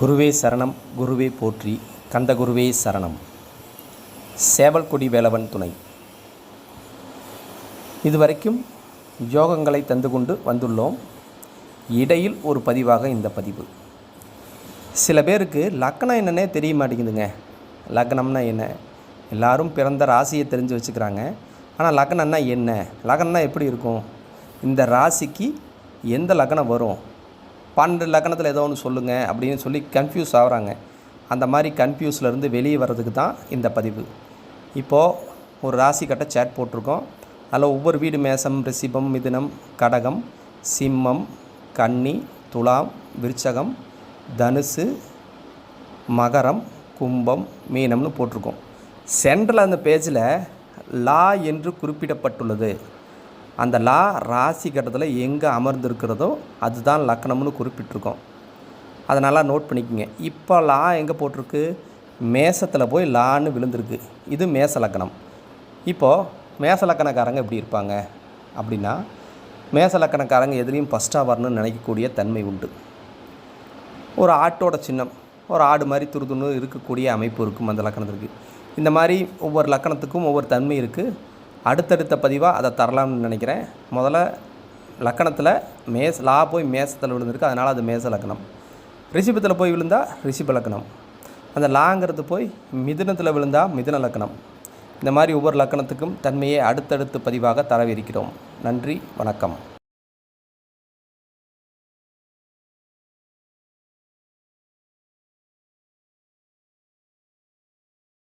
குருவே சரணம் குருவே போற்றி கந்தகுருவே சரணம். சேவல்கொடி வேலவன் துணை. இதுவரைக்கும் யோகங்களை தந்து கொண்டு வந்துள்ளோம். இடையில் ஒரு பதிவாக இந்த பதிவு. சில பேருக்கு லக்னம் என்னன்னே தெரிய மாட்டேங்குதுங்க. லக்னம்னா என்ன? எல்லாரும் பிறந்த ராசியை தெரிஞ்சு வச்சுக்கிறாங்க. ஆனால் லக்னம்னா என்ன? லக்னம்னா எப்படி இருக்கும்? இந்த ராசிக்கு எந்த லக்னம் வரும்? பன்னெண்டு லக்கணத்தில் ஏதோ ஒன்று சொல்லுங்கள் அப்படின்னு சொல்லி கன்ஃபியூஸ் ஆகுறாங்க. அந்த மாதிரி கன்ஃபியூஸ்லேருந்து வெளியே வர்றதுக்கு தான் இந்த பதிவு. இப்போது ஒரு ராசி கட்ட சேட் போட்டிருக்கோம். அதில் ஒவ்வொரு வீடு மேசம் ரிஷிபம் மிதுனம் கடகம் சிம்மம் கன்னி துலாம் விருச்சகம் தனுசு மகரம் கும்பம் மீனம்னு போட்டிருக்கோம். சென்ட்ரல் அந்த பேஜில் லா என்று குறிப்பிடப்பட்டுள்ளது. அந்த லா ராசி கட்டத்தில் எங்கே அமர்ந்திருக்கிறதோ அதுதான் லக்கணம்னு குறிப்பிட்டிருக்கோம். அதை நல்லா நோட் பண்ணிக்கோங்க. இப்போ லா எங்கே போட்டிருக்கு? மேசத்தில் போய் லான்னு விழுந்திருக்கு. இது மேச லக்கணம். இப்போது மேச லக்கணக்காரங்க எப்படி இருப்பாங்க? அப்படின்னா மேச லக்கணக்காரங்க எதுலேயும் ஃபஸ்ட்டாக வரணும்னு நினைக்கக்கூடிய தன்மை உண்டு. ஒரு ஆட்டோட சின்னம் ஒரு ஆடு மாதிரி துருதுன்னு இருக்கக்கூடிய அமைப்பு இருக்கும் அந்த லக்கணத்திற்கு. இந்த மாதிரி ஒவ்வொரு லக்கணத்துக்கும் ஒவ்வொரு தன்மை இருக்குது அடுத்தடுத்த பதிவாக அதை தரலாம்னு நினைக்கிறேன். முதல்ல லக்கணத்தில் மேஸ் லா போய் மேசத்தில் விழுந்திருக்கு அதனால் அது மேச லக்கணம். ரிஷிபத்தில் போய் விழுந்தால் ரிஷிப லக்கணம். அந்த லாங்கிறது போய் மிதுனத்தில் விழுந்தால் மிதுன லக்கணம். இந்த மாதிரி ஒவ்வொரு லக்கணத்துக்கும் தன்மையை அடுத்தடுத்து பதிவாக தரவிருக்கிறோம். நன்றி வணக்கம்.